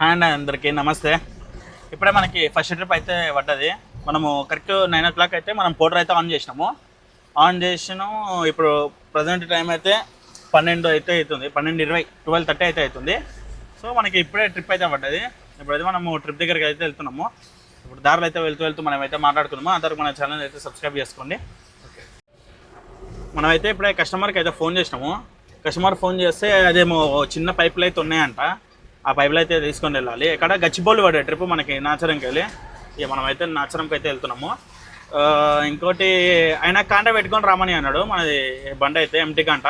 Hand అందరికీ నమస్తే. ఇప్పుడే మనకి ఫస్ట్ ట్రిప్ అయితే పడ్డది. మనము కరెక్ట్ నైన్ ఓ క్లాక్ అయితే మనం పోటర్ అయితే ఆన్ చేసినాము. ఆన్ చేసినాము ఇప్పుడు ప్రజెంట్ టైం అయితే పన్నెండు అయితే అవుతుంది. పన్నెండు ఇరవై ట్వెల్వ్ థర్టీ అయితే అవుతుంది. సో మనకి ఇప్పుడే ట్రిప్ అయితే పడ్డది. ఇప్పుడైతే మనము ట్రిప్ దగ్గరికి అయితే వెళ్తున్నాము. ఇప్పుడు దారిలో అయితే వెళ్తూ వెళ్తూ మనం అయితే మాట్లాడుకున్నాము. అందరికి మన ఛానల్ అయితే సబ్స్క్రైబ్ చేసుకోండి. మనమైతే ఇప్పుడే కస్టమర్కి అయితే ఫోన్ చేసినాము. కస్టమర్ ఫోన్ చేస్తే అదేమో చిన్న పైపులు అయితే ఉన్నాయంట. ఆ పైపులు అయితే తీసుకొని వెళ్ళాలి. ఇక్కడ గచ్చిబౌలి పడే ట్రిప్ మనకి నాచరంకి వెళ్ళి ఇక మనమైతే నాచరంకి అయితే వెళ్తున్నాము ఇంకోటి ఆయన కాంట పెట్టుకొని రామని అన్నాడు. మనది బండి అయితే ఎంటీ కాంట.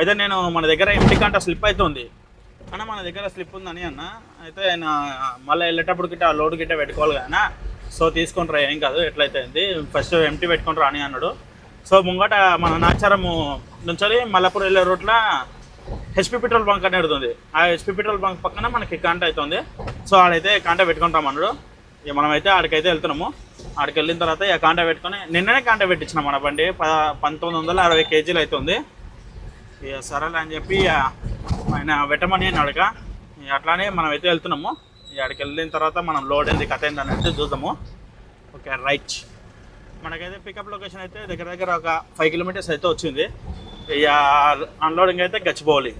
అయితే నేను మన దగ్గర ఎంటీ కాంట స్లిప్ అయితే ఉంది. అన్న మన దగ్గర స్లిప్ ఉందని అన్న. అయితే ఆయన మళ్ళీ వెళ్ళేటప్పుడు గిట్ట లోడ్ గిట్ట పెట్టుకోవాలి కదా సో తీసుకొని రా ఏం కాదు ఎట్లయితే అయింది ఫస్ట్ ఎంటీ పెట్టుకొని రాని అన్నాడు. సో ముంగట మన నాచారము నుంచి మల్లపూర్ వెళ్ళే రూట్లో హెచ్పి పెట్రోల్ బంక్ అని అడుగుతుంది. ఆ హెచ్పి పెట్రోల్ బంక్ పక్కన మనకి కాంట అవుతుంది సో ఆడైతే కాంట పెట్టుకుంటాం అన్నాడు. ఇక మనమైతే ఆడికైతే వెళ్తున్నాము. ఆడికి వెళ్ళిన తర్వాత ఇక కాంట పెట్టుకొని నిన్ననే కాంట పెట్టించిన మన బండి. ప పంతొమ్మిది వందల అరవై కేజీలు అవుతుంది ఇక సరేలే అని చెప్పి ఆయన పెట్టమని అని అడగ ఇక అట్లానే మనం అయితే వెళ్తున్నాము. ఇక ఆడికి వెళ్ళిన తర్వాత మనం లోడ్ ఏంది కథ ఏంది అనేది చూద్దాము. Okay right. మనకైతే పికప్ లొకేషన్ అయితే దగ్గర దగ్గర ఒక ఫైవ్ కిలోమీటర్స్ అయితే వచ్చింది. ఇక అన్లోడింగ్ అయితే గచ్చిపోవాలి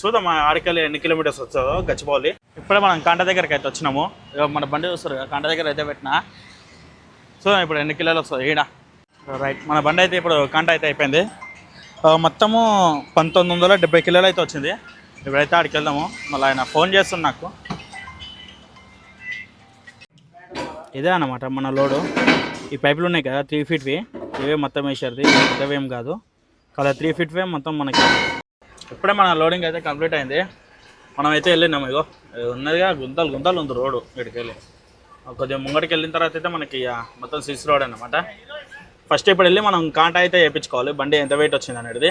చూద్దాం ఆడికెళ్ళి ఎన్ని కిలోమీటర్స్ వచ్చాదో గచ్చిపోవాలి ఇప్పుడే మనం కాంట దగ్గరికి అయితే వచ్చినాము. మన బండి చూస్తారు కదా, కాంట దగ్గర అయితే పెట్టినా. చూద్దాం ఇప్పుడు ఎన్ని కిలోలు వస్తుంది ఈడ. రైట్ మన బండి అయితే ఇప్పుడు కాంట అయితే అయిపోయింది. మొత్తము పంతొమ్మిది వందల డెబ్బై కిలోలు అయితే వచ్చింది. ఇప్పుడైతే ఆడికి వెళ్దాము. మళ్ళీ ఆయన ఫోన్ చేస్తుంది నాకు. ఇదే అన్నమాట మన లోడు. ఈ పైపులు ఉన్నాయి కదా త్రీ ఫీట్వి ఇవే మొత్తం వేసారు పెద్దవేం కాదు. కదా త్రీ ఫీట్వే మొత్తం మనకి. ఇప్పుడే మన లోడింగ్ అయితే కంప్లీట్ అయింది. మనం అయితే వెళ్ళినాము ఇగో ఉన్నదిగా గుంతలు గుంతలు ఉంది రోడ్డు ఇక్కడికి వెళ్ళి కొద్దిగా ముంగడికి వెళ్ళిన తర్వాత అయితే మనకి మొత్తం సిస్ రోడ్ అనమాట ఫస్ట్ ఇప్పుడు వెళ్ళి మనం కాంటా అయితే వేయించుకోవాలి. బండి ఎంత వెయిట్ వచ్చింది అనేది.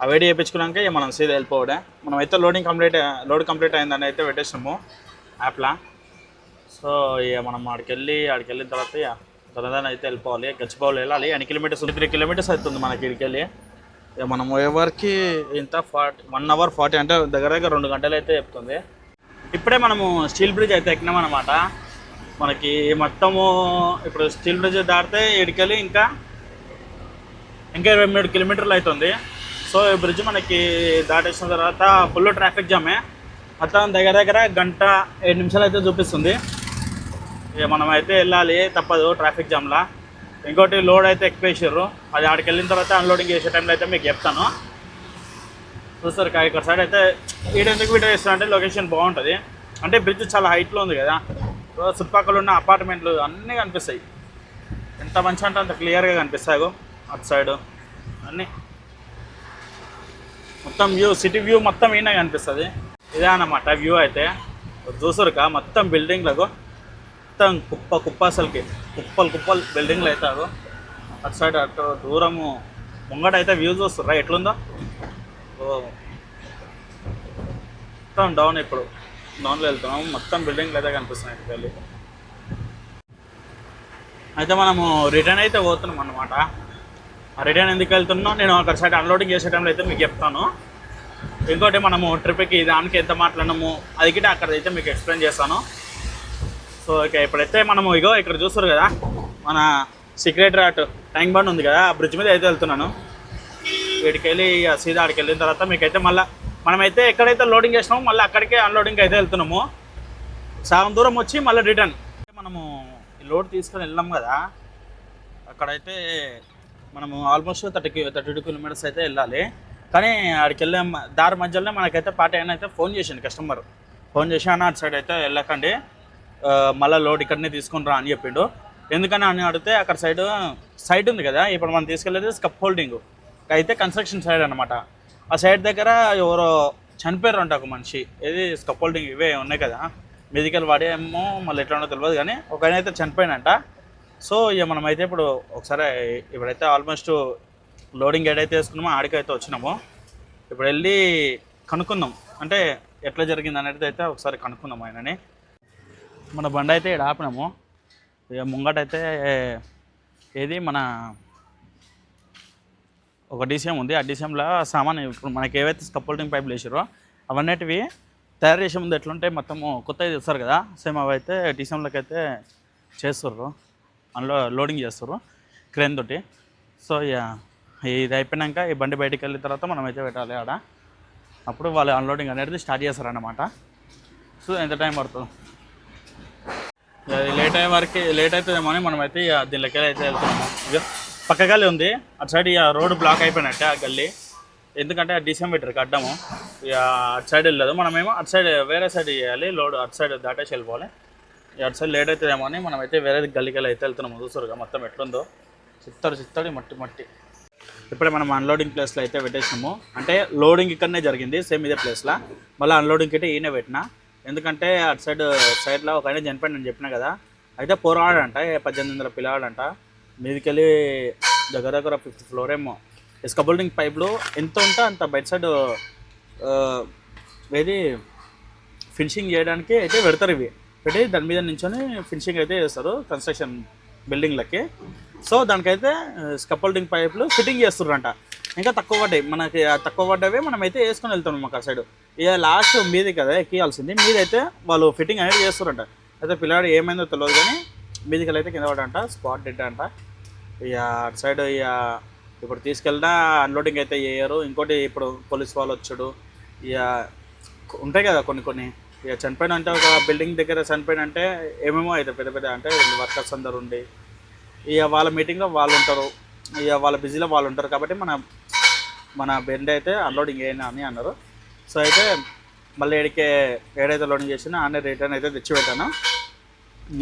ఆ వెయిట్ వేయించుకున్నాక ఇక మనం సీదా వెళ్ళిపోవడే మనం అయితే లోడింగ్ కంప్లీట్ లోడ్ కంప్లీట్ అయిందని అయితే పెట్టేసినాము. యాప్లా సో ఇక మనం ఆడికి వెళ్ళి ఆడికి వెళ్ళిన తర్వాత ఇక తొందరగా అయితే వెళ్ళిపోవాలి. గచ్చిపోవాలి వెళ్ళాలి. ఎన్ని కిలోమీటర్స్ త్రీ కిలోమీటర్స్ అవుతుంది మనకి ఇక్కడికి వెళ్ళి మనం ఎవరికి ఇంత ఫార్టీ వన్ అవర్ ఫార్టీ అంటే దగ్గర దగ్గర రెండు గంటలు అయితే చెప్తుంది. ఇప్పుడే మనము స్టీల్ బ్రిడ్జ్ అయితే ఎక్కినాం అనమాట మనకి మొత్తము ఇప్పుడు స్టీల్ బ్రిడ్జ్ దాటితే ఇడికెళ్ళి ఇంకా ఇంకా ఇరవై మూడు కిలోమీటర్లు అవుతుంది సో ఈ బ్రిడ్జ్ మనకి దాటేసిన తర్వాత ఫుల్ ట్రాఫిక్ జామే మొత్తం దగ్గర దగ్గర గంట ఏడు నిమిషాలు అయితే చూపిస్తుంది. ఇక మనం అయితే వెళ్ళాలి తప్పదు ట్రాఫిక్ జామ్లా ఇంకోటి లోడ్ అయితే ఎక్కువేసారు అది ఆడికి వెళ్ళిన తర్వాత అన్లోడింగ్ చేసే టైంలో అయితే మీకు చెప్తాను. చూస్తారు కా ఇక్కడ సైడ్ అయితే ఈడ ఎందుకు వీడియో చేస్తున్నా అంటే లొకేషన్ బాగుంటుంది. అంటే బ్రిడ్జ్ చాలా హైట్లో ఉంది కదా. చుట్టుపక్కల ఉన్న అపార్ట్మెంట్లు అన్నీ కనిపిస్తాయి. ఎంత మంచి అంటే అంత క్లియర్గా కనిపిస్తాయి. అటు సైడ్ అన్నీ. మొత్తం వ్యూ సిటీ వ్యూ మొత్తం ఈయన కనిపిస్తుంది. ఇదే అన్నమాట వ్యూ అయితే. చూసారుగా మొత్తం బిల్డింగ్లకు మొత్తం కుప్ప కుప్ప అసలుకి కుప్పలు కుప్పలు బిల్డింగ్లు అవుతారు. అటు సైడ్ అటు దూరము ముంగట అయితే వ్యూ చూస్తుర్రా ఎట్లుందో? మొత్తం డౌన్ ఇప్పుడు. డౌన్లో వెళ్తున్నాము. మొత్తం బిల్డింగ్లు అయితే కనిపిస్తున్నాయి వెళ్ళి. అయితే మనము రిటర్న్ అయితే పోతున్నాం అనమాట రిటర్న్ ఎందుకు వెళ్తున్నాం? నేను అక్కడ సైడ్ అన్లోడింగ్ చేసే టైంలో అయితే మీకు చెప్తాను. ఇంకోటి మనము ట్రిప్కి దానికి ఎంత మాట్లాడినాము అది గిట్ట అక్కడ అయితే మీకు ఎక్స్ప్లెయిన్ చేస్తాను. సో ఇక ఇప్పుడైతే మనము ఇగో ఇక్కడ చూస్తారు కదా మన సెక్రటరీ ట్యాంక్ బండ్ ఉంది కదా ఆ బ్రిడ్జ్ మీద అయితే వెళ్తున్నాను. వీడికి వెళ్ళి ఇక సీదా అక్కడికి వెళ్ళిన తర్వాత మీకైతే మళ్ళీ మనమైతే ఎక్కడైతే లోడింగ్ చేసినామో మళ్ళీ అక్కడికే అన్లోడింగ్ అయితే వెళ్తున్నాము. సగం దూరం వచ్చి మళ్ళీ రిటర్న్ మనము ఈ లోడ్ తీసుకొని వెళ్ళాం కదా అక్కడైతే మనము almost thirty thirty two kilometres అయితే వెళ్ళాలి. కానీ అక్కడికి వెళ్ళే దారి మధ్యలోనే మనకైతే పాట అయినా అయితే ఫోన్ చేసిండు కస్టమర్ ఫోన్ చేసి అన్న అటు సైడ్ అయితే వెళ్ళకండి. మళ్ళీ లోడ్ ఇక్కడనే తీసుకుని రా అని చెప్పిండు. ఎందుకని అని అడిగితే అక్కడ సైడ్ సైడ్ ఉంది కదా ఇప్పుడు మనం తీసుకెళ్ళేది స్కప్ హోల్డింగ్. అయితే కన్స్ట్రక్షన్ సైడ్ అనమాట ఆ సైడ్ దగ్గర ఎవరో చనిపోయారు అంట ఒక మనిషి. ఏది స్కప్ హోల్డింగ్ ఇవే ఉన్నాయి కదా మెదికల్ వాడేమో మళ్ళీ ఎట్లా ఉన్నదో తెలియదు కానీ ఒక ఆయన అయితే చనిపోయినంట. సో ఇక మనమైతే ఇప్పుడు ఒకసారి ఇప్పుడైతే ఆల్మోస్ట్ లోడింగ్ ఏడైతే వేసుకున్నామో ఆడికైతే వచ్చినాము. ఇప్పుడు వెళ్ళి కనుక్కుందాం. అంటే ఎట్లా జరిగింది అనేది అయితే ఒకసారి కనుక్కుందాం ఆయనని. మన బండి అయితే ఇక్కడ ఆపినాము. ఇక ముంగటైతే ఏది మన ఒక డీసీఎం ఉంది. ఆ డీసీఎంలో సామాన్ ఇప్పుడు మనకి ఏవైతే స్కప్పోల్డింగ్ పైపులు వేసారో అవన్నిటివి తయారు చేసే ముందు ఎట్లుంటే మొత్తము కొత్తవి తెస్తారు కదా సేమ్ అవి అయితే అయితే చేస్తుర్రు. అందులో లోడింగ్ చేస్తారు క్రేన్ తోటి. సో ఇక ఇది అయిపోయినాక ఈ బండి బయటికి వెళ్ళిన తర్వాత మనం అయితే పెట్టాలి ఆడ. అప్పుడు వాళ్ళు అన్లోడింగ్ అనేది స్టార్ట్ చేస్తారన్నమాట. సో ఎంత టైం పడుతుంది? అది లేట్ అయ్యే వరకు లేట్ అవుతుందేమో అని మనం అయితే దీని దీనిలోకి అయితే వెళ్తున్నాము ఇక పక్క గల్లీ ఉంది. అటు సైడ్ ఇక రోడ్డు బ్లాక్ అయిపోయినట్టే ఆ గల్లీ. ఎందుకంటే ఆ డిసెంబర్ అడ్డము ఇక అటు సైడ్ వెళ్ళదు. మనమేమో అటు సైడ్ వేరే సైడ్ చేయాలి లోడ్ అటు సైడ్ దాటేసి వెళ్ళిపోవాలి. ఇక అటు సైడ్ లేట్ అవుతుందేమో అని మనం అయితే వేరే గల్లీకి అయితే వెళ్తున్నాము చూసారుగా మొత్తం ఎట్లుందో. చిత్తడి చిత్తడి మట్టి మట్టి. ఇప్పుడే మనం అన్లోడింగ్ ప్లేస్లో అయితే పెట్టేసినాము. అంటే లోడింగ్ ఇక్కడనే జరిగింది సేమ్ ఇదే ప్లేస్లో మళ్ళీ అన్లోడింగ్ అయితే ఈయనే పెట్టినా. ఎందుకంటే అటు సైడ్ సైడ్లో ఒక ఆయన చనిపోయింది నేను చెప్పిన కదా. అయితే పోరాడంట పద్దెనిమిది వందల పిల్లవాడంట. మీదికెళ్ళి దగ్గర దగ్గర ఫిఫ్త్ ఫ్లోర్ ఏమో. ఎస్కబుల్డింగ్ పైప్లు ఎంత ఉంటే అంత బయట సైడ్ ఏది ఫినిషింగ్ చేయడానికి అయితే పెడతారు ఇవి. పెట్టి దాని మీద నించొని ఫినిషింగ్ అయితే చేస్తారు కన్స్ట్రక్షన్ బిల్డింగ్లకి. సో దానికైతే స్కపల్డింగ్ పైపులు ఫిట్టింగ్ చేస్తున్నారంట. ఇంకా తక్కువ పడ్డాయి. మనకి తక్కువ పడ్డవే మనం అయితే వేసుకొని వెళ్తాం మాకు ఆ సైడ్ ఇక లాస్ట్ మీది కదా ఎక్కియాల్సింది. మీదైతే వాళ్ళు ఫిట్టింగ్ అనేది చేస్తారంట. అయితే పిల్లాడు ఏమైందో తెలియదు కానీ మీదికి అయితే కింద పడంట స్పాట్ డెడ్ అంట. ఇక అటు సైడ్ ఇక ఇప్పుడు తీసుకెళ్ళినా అన్లోడింగ్ అయితే చేయరు. ఇంకోటి ఇప్పుడు పోలీస్ వాళ్ళు వచ్చాడు ఇక ఉంటాయి కదా కొన్ని కొన్ని. ఇక చనిపోయిన అంటే ఒక బిల్డింగ్ దగ్గర చనిపోయిన అంటే ఏమేమో అయితే పెద్ద పెద్ద అంటే వర్కర్స్ అందరు ఉండి. ఇక వాళ్ళ మీటింగ్లో వాళ్ళు ఉంటారు. ఇక వాళ్ళ బిజీలో వాళ్ళు ఉంటారు కాబట్టి మన మన బెండ్ అయితే అన్లోడింగ్ చేయను అని అన్నారు. సో అయితే మళ్ళీ ఏడికే ఏడైతే లోడింగ్ చేసినా ఆనే రిటర్న్ అయితే తెచ్చి పెట్టాను.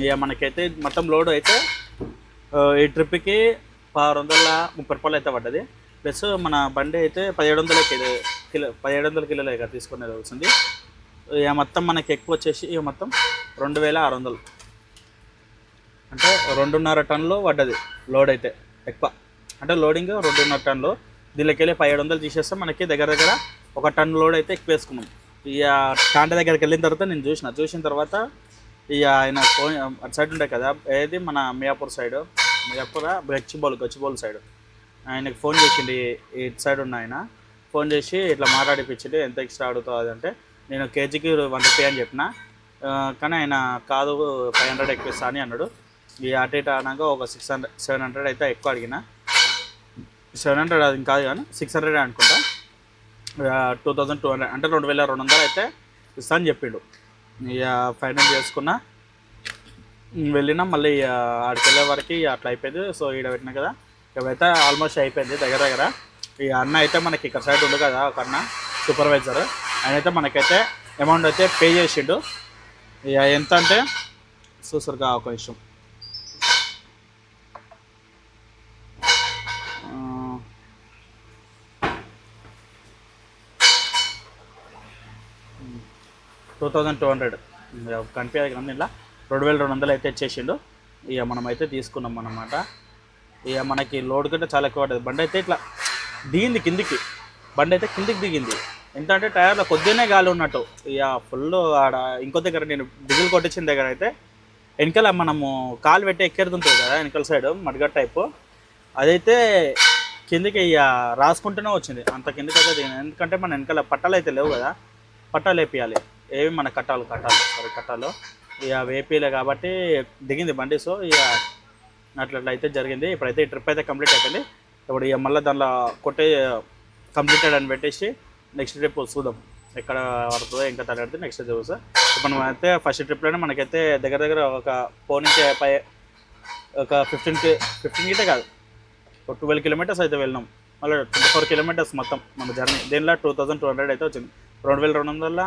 ఇక మనకైతే మొత్తం లోడ్ అయితే ఈ ట్రిప్కి పదహారు వందల ముప్పై రూపాయలు అయితే పడ్డది. ప్లస్ మన బండి అయితే పదిహేడు వందల కిలో కిలో పదిహేడు వందల కిలోలు ఇక తీసుకునేది వచ్చింది. ఇక మొత్తం మనకి ఎక్కువ వచ్చేసి ఇక మొత్తం రెండు వేల ఆరు వందలు. అంటే రెండున్నర టన్నులు పడ్డది లోడ్ అయితే ఎక్కువ. అంటే లోడింగ్ రెండున్నర టన్నులు దీనిలోకి వెళ్ళి పదిహేడు వందలు తీసేస్తే. మనకి దగ్గర దగ్గర ఒక టన్ లోడ్ అయితే ఎక్కువ వేసుకున్నాం. ఇక కాంట దగ్గరికి వెళ్ళిన తర్వాత నేను చూసిన. చూసిన తర్వాత ఇక ఆయన ఫోన్ అటు సైడ్ ఉంటాయి కదా ఏది మన మియాపూర్ సైడ్ మియాపూర్ గచ్చిబౌల్ గచ్చిబౌల్ సైడ్. ఆయనకి ఫోన్ చేసిండు ఇటు సైడ్ ఉన్న ఆయన. ఫోన్ చేసి ఇట్లా మాట్లాడిపించిండు ఎంత ఎక్స్ట్రా అడుగుతుంది అంటే నేను కేజీకి వన్ రూపీ అని చెప్పిన. కానీ ఆయన కాదు ఫైవ్ హండ్రెడ్ ఎక్కువ అని అన్నాడు. ఈ అటు ఇటు అనగా ఒక సిక్స్ హండ్రెడ్ సెవెన్ హండ్రెడ్ అయితే ఎక్కువ అడిగిన. సెవెన్ హండ్రెడ్ అది కాదు కానీ సిక్స్ హండ్రెడ్ అనుకుంటా. టూ థౌజండ్ టూ హండ్రెడ్ అంటే రెండు వేల రెండు వందలు అయితే ఇస్తా అని చెప్పిండు. ఇక ఫైనల్ చేసుకున్నా. వెళ్ళినా మళ్ళీ ఇక ఆడికి వెళ్ళే వరకు అట్లా అయిపోయింది. సో ఈడ పెట్టినా కదా. ఇవైతే ఆల్మోస్ట్ అయిపోయింది దగ్గర దగ్గర. ఈ అన్న అయితే మనకి ఇక్కడ సైడ్ ఉండు కదా ఒక అన్న సూపర్వైజర్. ఆయన అయితే మనకైతే అమౌంట్ అయితే పే చేసిండు. ఇక ఎంత అంటే చూసారుగా ఒక విషయం టూ థౌజండ్ టూ హండ్రెడ్. కనిపించదు కదా ఇలా. రెండు వేల రెండు వందలు అయితే ఇచ్చేసిండు. ఇక మనం అయితే తీసుకున్నాం అన్నమాట. ఇక మనకి లోడ్ కంటే చాలా ఎక్కువ పడ్డది. బండి అయితే ఇట్లా దిగింది కిందికి. బండి అయితే కిందికి దిగింది. ఎంత అంటే టైర్లో కొద్దిగానే గాలి ఉన్నట్టు. ఇక ఫుల్ ఆడ ఇంకో దగ్గర నేను డిజిల్ కొట్టించిన దగ్గర అయితే వెనకాల మనము కాలు పెట్టి ఎక్కేరుతుంటుంది కదా వెనకాల సైడ్ మడ్గట్ టైపు. అదైతే కిందికి ఇక రాసుకుంటూనే వచ్చింది. అంత కిందకి అయితే దిగింది. ఎందుకంటే మన వెనకాల పట్టాలు అయితే లేవు కదా. పట్టాలు వేపియాలి. ఏవి మన కట్టాలు కట్టాలి సారీ కట్టాలు. ఇక ఏపీలో కాబట్టి దిగింది బండి. సో ఇక అట్లా అయితే జరిగింది. ఇప్పుడైతే ఈ ట్రిప్ అయితే కంప్లీట్ అయిపోయింది. ఇప్పుడు ఇక మళ్ళీ దానిలో కొట్టే కంప్లీటెడ్ అని పెట్టేసి నెక్స్ట్ ట్రిప్ చూద్దాం. ఎక్కడ పడుతుందో ఇంకా తగ్గడితే నెక్స్ట్ చూసా ఇప్పుడు మనం అయితే ఫస్ట్ ట్రిప్లోనే మనకైతే దగ్గర దగ్గర ఒక ఫోర్ నుంచి పై ఒక ఫిఫ్టీన్ ఫిఫ్టీన్ గిటే కాదు. ఒక ట్వెల్వ్ కిలోమీటర్స్ అయితే వెళ్ళినాం మళ్ళీ ట్వంటీ ఫోర్ కిలోమీటర్స్ మొత్తం మన జర్నీ దీనిలో టూ థౌజండ్ టూ హండ్రెడ్ అయితే వచ్చింది. రెండు వేల రెండు వందల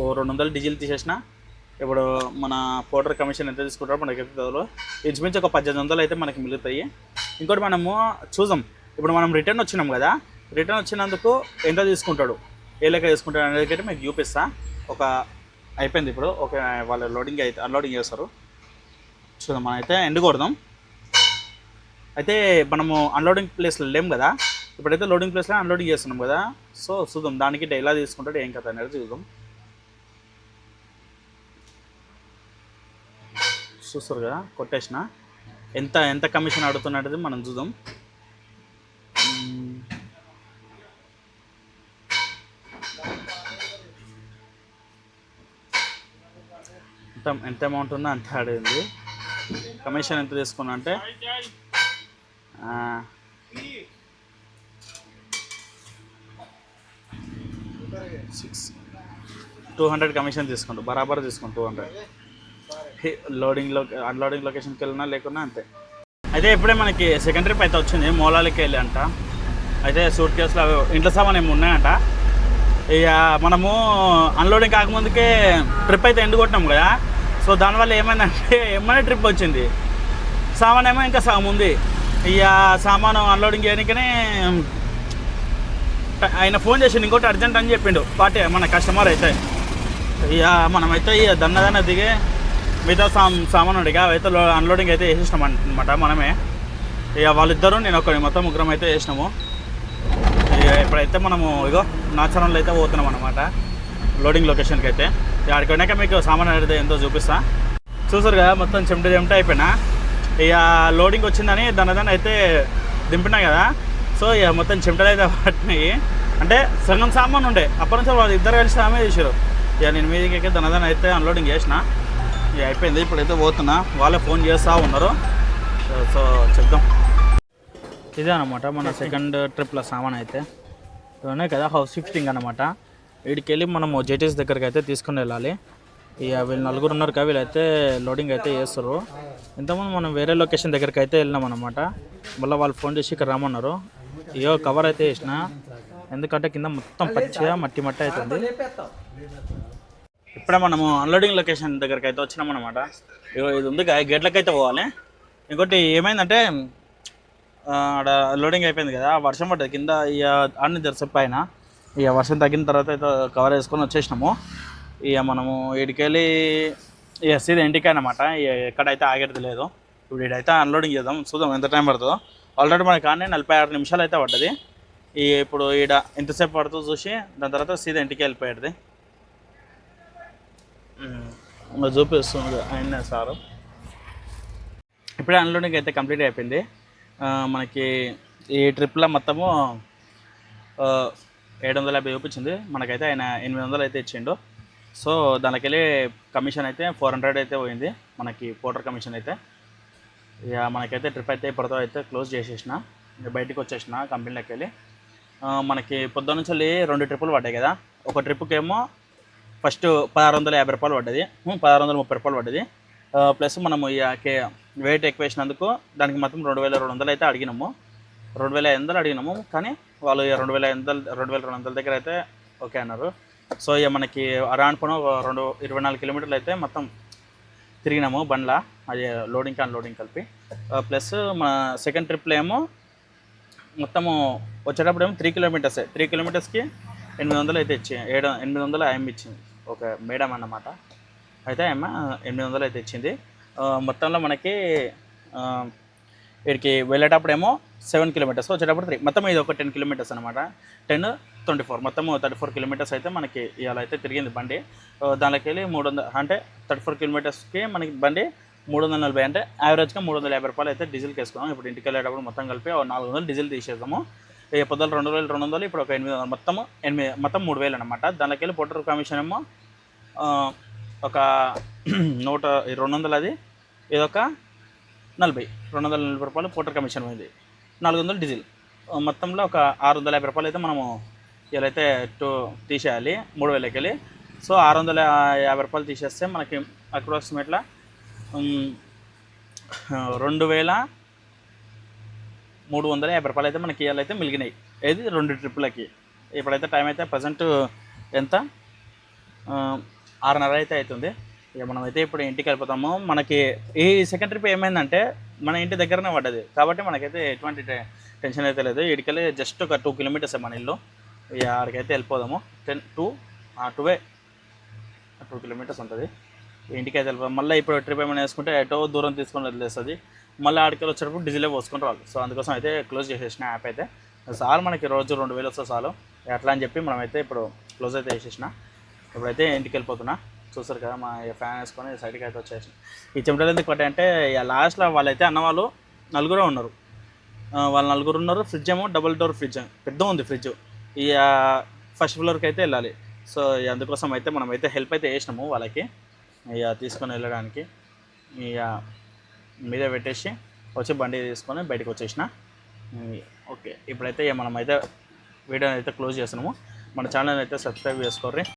ఓ రెండు వందలు డీజిల్ తీసేసిన ఇప్పుడు మన పోటర్ కమిషన్ ఎంత తీసుకుంటారో మనకి అయితే ఇంచుమించు ఒక పద్దెనిమిది వందలు అయితే మనకి మిగులుతాయి. ఇంకోటి మనము చూద్దాం. ఇప్పుడు మనం రిటర్న్ వచ్చినాం కదా రిటర్న్ వచ్చినందుకు ఎంత తీసుకుంటాడు? ఏ లెక్క తీసుకుంటాడు అనేది అయితే మీకు చూపిస్తా. ఒక అయిపోయింది ఇప్పుడు. ఓకే వాళ్ళు లోడింగ్ అయితే అన్లోడింగ్ చేస్తారు. చూద్దాం మనం అయితే ఎండ్ కొడదాం. అయితే మనము అన్లోడింగ్ ప్లేస్లో లేం కదా ఇప్పుడైతే లోడింగ్ ప్లేస్లో అన్లోడింగ్ చేస్తున్నాం కదా. సో చూద్దాం దానికి ఎలా తీసుకుంటాడు ఏం కథ అనేది చూద్దాం. చూస్తారు కదా కొట్టేసిన. ఎంత ఎంత కమిషన్ అడుగుతున్నది మనం చూద్దాం. ఎంత ఎంత అమౌంట్ ఉందో అంత అడిగింది కమిషన్ ఎంత తీసుకున్నా అంటే సిక్స్ టూ హండ్రెడ్ కమిషన్ తీసుకుంటూ. బరాబర్ తీసుకుంటూ టూ హండ్రెడ్ లోడింగ్లో అన్లోడింగ్ లొకేషన్కి వెళ్ళినా లేకున్నా అంతే. అయితే ఇప్పుడే మనకి సెకండ్ ట్రిప్ అయితే వచ్చింది మోలాలకి వెళ్ళి అంట అయితే సూట్ కేసులు అవి ఇంట్లో సామాన్ ఏమి ఉన్నాయంట. ఇక మనము అన్లోడింగ్ కాకముందుకే ట్రిప్ అయితే ఎండు కొట్టినాం కదా. సో దానివల్ల ఏమైందంటే ఏమైనా ట్రిప్ వచ్చింది. సామాన్ ఏమో ఇంకా సగం ఉంది. ఇక సామాను అన్లోడింగ్ చేయడానికనే ఆయన ఫోన్ చేసిండు ఇంకోటి అర్జెంట్ అని చెప్పిండు. పాటే మన కస్టమర్ అయితే. ఇక మనమైతే ఇక దన్నదన్న దిగే మిగతా సామ్ సామాన్ ఉండే అవైతే అన్లోడింగ్ అయితే వేసేసినాం అనమాట మనమే. ఇక వాళ్ళిద్దరూ నేను ఒకటి మొత్తం ముగ్గురం అయితే వేసినాము. ఇక ఇప్పుడైతే మనము ఇగో నాచరంలో అయితే పోతున్నాం అనమాట లోడింగ్ లొకేషన్కి అయితే. ఇక అక్కడికి వెళ్ళాక మీకు సామాన్ అయితే ఎంతో చూపిస్తా. చూసారు కదా మొత్తం చెమట చెమట అయిపోయినా. ఇక లోడింగ్ వచ్చిందని దాని దాన్ని అయితే దింపినా కదా. సో ఇక మొత్తం చెమటలు అయితే పట్టినాయి. అంటే సగం సామాన్ ఉండే. అప్పటి నుంచి వాళ్ళు ఇద్దరు కలిసి ఆమె చేసారు ఇక నేను మీదకి దాని దాని అయితే అన్లోడింగ్ చేసిన. అయిపోయింది. ఇప్పుడైతే పోతున్నా. వాళ్ళే ఫోన్ చేస్తూ ఉన్నారు. సో- చెప్దాం. ఇదే అనమాట మన సెకండ్ ట్రిప్లో సామాన్ అయితే. ఇవన్నీ కదా హౌస్ షిఫ్టింగ్ అనమాట వీడికి వెళ్ళి మనము జేటీఎస్ దగ్గరికి అయితే తీసుకుని వెళ్ళాలి. ఇక వీళ్ళు నలుగురు ఉన్నారు కదా వీళ్ళైతే లోడింగ్ అయితే చేస్తారు. ఇంతకుముందు మనం వేరే లొకేషన్ దగ్గరికి అయితే వెళ్ళినాం అనమాట మళ్ళీ వాళ్ళు ఫోన్ చేసి ఇక్కడ రమ్మన్నారు. ఇయో కవర్ అయితే వేసిన ఎందుకంటే కింద మొత్తం పచ్చిగా మట్టి మట్టి అవుతుంది. ఇప్పుడే మనము అన్లోడింగ్ లొకేషన్ దగ్గరికి అయితే వచ్చినాం అనమాట ఇగో ఇది ఉంది గేట్లకి అయితే పోవాలి. ఇంకోటి ఏమైందంటే ఆడ లోడింగ్ అయిపోయింది కదా వర్షం పడ్డది. కింద ఇక అన్ని తెరసే పైన. ఇక వర్షం తగ్గిన తర్వాత అయితే కవర్ వేసుకొని వచ్చేసినాము. ఇక మనము ఇడికెళ్ళి ఇక సీదా ఇంటికి అనమాట ఇక ఎక్కడైతే ఆగేది లేదు. ఇప్పుడు ఇడైతే అన్లోడింగ్ చేద్దాం చూద్దాం ఎంత టైం పడుతుందో. ఆల్రెడీ మనకి కానీ నలభై ఆరు నిమిషాలు అయితే పడ్డది. ఈ ఇప్పుడు ఈడ ఎంతసేపు పడుతుందో చూసి దాని తర్వాత సీదా ఇంటికి వెళ్ళిపోయేది ఇంకా చూపిస్తుంది ఆయన సారు. ఇప్పుడే అన్లోడింగ్ అయితే కంప్లీట్ అయిపోయింది. మనకి ఈ ట్రిప్లో మొత్తము ఏడు వందల యాభై చూపించింది. మనకైతే ఆయన ఎనిమిది వందలు అయితే ఇచ్చిండు. సో దానికి వెళ్ళి కమిషన్ అయితే ఫోర్ హండ్రెడ్ అయితే పోయింది. మనకి పోటర్ కమిషన్ అయితే. ఇక మనకైతే ట్రిప్ అయితే ఇప్పటితో అయితే క్లోజ్ చేసేసిన. బయటకు బయటికి వచ్చేసిన కంపెనీలోకి వెళ్ళి. మనకి పొద్దున్న నుంచి వెళ్ళి రెండు ట్రిప్పులు పడ్డాయి కదా. ఒక ట్రిప్కేమో ఫస్ట్ పదహారు వందల యాభై రూపాయలు పడ్డది. పదహారు వందల ముప్పై రూపాయలు పడ్డది. ప్లస్ మనము ఈ వెయిట్ ఎక్కువ వేసినందుకు దానికి మొత్తం రెండు వేల రెండు వందలు అయితే అడిగినాము. రెండు వేల ఐదు వందలు అడిగినాము కానీ వాళ్ళు రెండు వేల ఐదు వందలు రెండు వేల రెండు వందల దగ్గర అయితే ఓకే అన్నారు. సో ఇక మనకి అరౌండ్ రెండు ఇరవై నాలుగు కిలోమీటర్లు అయితే మొత్తం తిరిగినాము బండ్ల. అది లోడింగ్ అన్లోడింగ్ కలిపి. ప్లస్ మన సెకండ్ ట్రిప్లో ఏమో మొత్తము వచ్చేటప్పుడు ఏమో త్రీ కిలోమీటర్సే త్రీ కిలోమీటర్స్కి ఎనిమిది వందలు అయితే ఇచ్చి ఏడు ఎనిమిది వందలు ఐఎం ఇచ్చింది. ఒక మేడం అన్నమాట. అయితే ఆమె ఎనిమిది వందలు అయితే ఇచ్చింది. మొత్తంలో మనకి ఇక్కడికి వెళ్ళేటప్పుడేమో సెవెన్ కిలోమీటర్స్ వచ్చేటప్పుడు త్రీ. మొత్తం ఇది ఒక టెన్ కిలోమీటర్స్ అనమాట టెన్ ట్వంటీ ఫోర్. మొత్తం థర్టీ ఫోర్ కిలోమీటర్స్ అయితే మనకి ఇవాళ అయితే తిరిగింది బండి. దానికి వెళ్ళి మూడు వందల అంటే థర్టీ ఫోర్ కిలోమీటర్స్కి మనకి బండి మూడు వందల నలభై అంటే యావరేజ్గా మూడు వందల యాభై రూపాయలు అయితే డీజిల్కి వేసుకున్నాం. ఇప్పుడు ఇంటికి వెళ్ళేటప్పుడు మొత్తం కలిపి నాలుగు వందలు డీజిల్ తీసేద్దాము. ఈ పొద్దులు రెండు వేలు రెండు వందలు ఇప్పుడు ఒక ఎనిమిది వందలు. మొత్తము ఎనిమిది మొత్తం మూడు వేలు అనమాట దానికి వెళ్ళి పొట్టర్ కమిషన్ ఏమో ఒక నూట రెండు వందలు అది ఇదొక నలభై. రెండు వందల నలభై రూపాయలు పోటర్ కమిషన్ పోయింది నాలుగు వందలు డీజిల్. మొత్తంలో ఒక ఆరు వందల యాభై రూపాయలు అయితే మనము ఇలా అయితే టూ తీసేయాలి మూడు వేలకి వెళ్ళి సో ఆరు వందల యాభై రూపాయలు తీసేస్తే మనకి అప్రాక్సిమేట్లా రెండు వేల మూడు వందల యాభై రూపాయలు అయితే మనకి ఇవాళ అయితే మిగిలినాయి ఏది? రెండు ట్రిప్పులకి. ఇప్పుడైతే టైం అయితే ప్రజెంట్ ఎంత? ఆరున్నర అయితే అవుతుంది ఇక మనమైతే ఇప్పుడు ఇంటికి వెళ్ళిపోతాము. మనకి ఈ సెకండ్ ట్రిప్ ఏమైందంటే మన ఇంటి దగ్గరనే పడ్డది. కాబట్టి మనకైతే ఎటువంటి టెన్షన్ అయితే లేదు. ఇక్కడికెళ్ళి జస్ట్ ఒక టూ కిలోమీటర్స్ మన ఇల్లు. ఇక ఆడికైతే వెళ్ళిపోదాము. Ten two two way. Two kilometres ఉంటుంది. ఇంటికి అయితే వెళ్ళిపోదాం. మళ్ళీ ఇప్పుడు ట్రిప్ ఏమైనా వేసుకుంటే ఎటో దూరం తీసుకొని వదిలేస్తుంది. మళ్ళీ ఆడికి వచ్చేటప్పుడు డీజిలే పోసుకొని రావాలి. సో అందుకోసం అయితే క్లోజ్ చేసేసిన యాప్ అయితే. సార్ మనకి రోజు రెండు వేలు వస్తే చాలు. ఎట్లా అని చెప్పి మనమైతే ఇప్పుడు క్లోజ్ అయితే వేసేసిన ఇప్పుడైతే ఇంటికి వెళ్ళిపోతున్నా. చూస్తారు కదా మా ఫ్యాన్ వేసుకొని సైడ్కి అయితే వచ్చేసి ఈ చెమటలు ఎందుకు పట్టాయంటే ఇక లాస్ట్లో వాళ్ళైతే అన్నవాళ్ళు నలుగురే ఉన్నారు. వాళ్ళు నలుగురు ఉన్నారు. ఫ్రిడ్జ్ ఏమో డబుల్ డోర్ ఫ్రిడ్జ్. పెద్ద ఉంది ఫ్రిడ్జ్. ఇక ఫస్ట్ ఫ్లోర్కి అయితే వెళ్ళాలి. సో అందుకోసం అయితే మనం అయితే హెల్ప్ అయితే చేసినాము వాళ్ళకి. ఇక తీసుకొని వెళ్ళడానికి. ఇక మీదే పెట్టేసి వచ్చి బండి తీసుకొని బయటకు వచ్చేసిన. ఓకే. ఇప్పుడైతే మనమైతే వీడియోని అయితే క్లోజ్ చేస్తున్నాము. మన ఛానల్ అయితే సబ్స్క్రైబ్ చేసుకోర్రి.